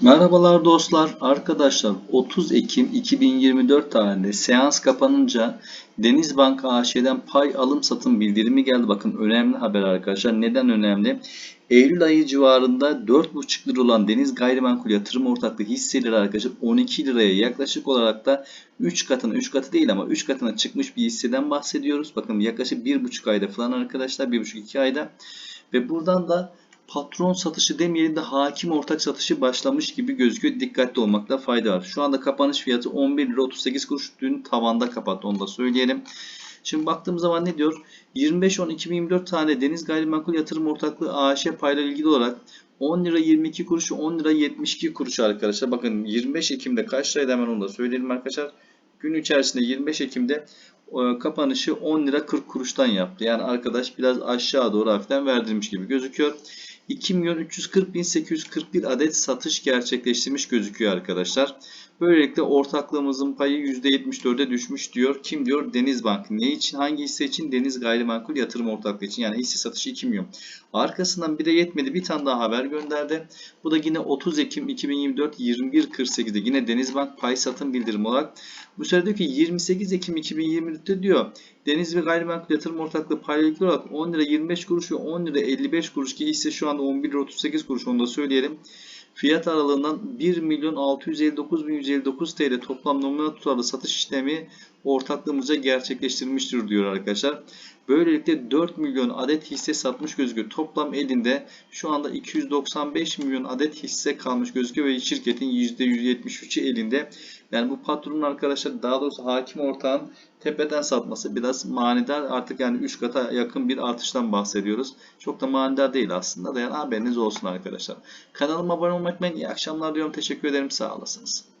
Merhabalar dostlar, arkadaşlar 30 Ekim 2024 tarihinde seans kapanınca Denizbank AŞ'den pay alım satım bildirimi geldi. Bakın önemli haber arkadaşlar. Neden önemli? Eylül ayı civarında 4,5 lira olan Deniz Gayrimenkul Yatırım Ortaklığı hisseleri arkadaşlar 12 liraya yaklaşık olarak da 3 katına 3 katı değil ama 3 katına çıkmış bir hisseden bahsediyoruz. Bakın yaklaşık 1,5 ayda falan arkadaşlar 1,5-2 ayda ve buradan da patron satışı demeyelim de hakim ortak satışı başlamış gibi gözüküyor. Dikkatli olmakta fayda var. Şu anda kapanış fiyatı 11 lira 38 kuruş. Dün tavanda kapattı onu da söyleyelim. Şimdi baktığımız zaman ne diyor? 25-10-2024 tane Deniz Gayrimenkul Yatırım Ortaklığı AŞ payla ilgili olarak 10 lira 22 kuruş 10 lira 72 kuruş arkadaşlar. Bakın 25 Ekim'de kaç liraydı hemen onu da söyleyelim arkadaşlar. Gün içerisinde 25 Ekim'de e, kapanışı 10 lira 40 kuruştan yaptı. Yani arkadaş biraz aşağı doğru hafiften verdirmiş gibi gözüküyor. 2 milyon 340 bin 841 adet satış gerçekleştirmiş gözüküyor arkadaşlar. Böylelikle ortaklığımızın payı %74'e düşmüş diyor. Kim diyor? Denizbank. Ne için? Hangi hisse için? Deniz Gayrimenkul Yatırım Ortaklığı için. Yani hisse satışı 2 milyon. Arkasından bir de yetmedi. Bir tane daha haber gönderdi. Bu da yine 30 Ekim 2024 21.48'de yine Denizbank pay satım bildirimi olarak. Bu sefer diyor ki 28 Ekim 2024'te diyor Deniz ve Gayrimenkul Yatırım Ortaklığı paylıklı olarak 10 lira 25 kuruş ve 10 lira 55 kuruş ki hisse şu anda 11 lira 38 kuruş onu da söyleyelim. Fiyat aralığından 1 milyon 659 bin 159 TL toplam nominal tutarlı satış işlemi ortaklığımızca gerçekleştirilmiştir diyor arkadaşlar. Böylelikle 4 milyon adet hisse satmış gözüküyor. Toplam elinde şu anda 295 milyon adet hisse kalmış gözüküyor ve şirketin %173'ü elinde. Yani bu patronun arkadaşlar daha doğrusu hakim ortağın tepeden satması biraz manidar. Artık yani 3 kata yakın bir artıştan bahsediyoruz. Çok da manidar değil aslında da yani haberiniz olsun arkadaşlar. Kanalıma abone olmayı unutmayın. İyi akşamlar diyorum. Teşekkür ederim. Sağ olasınız.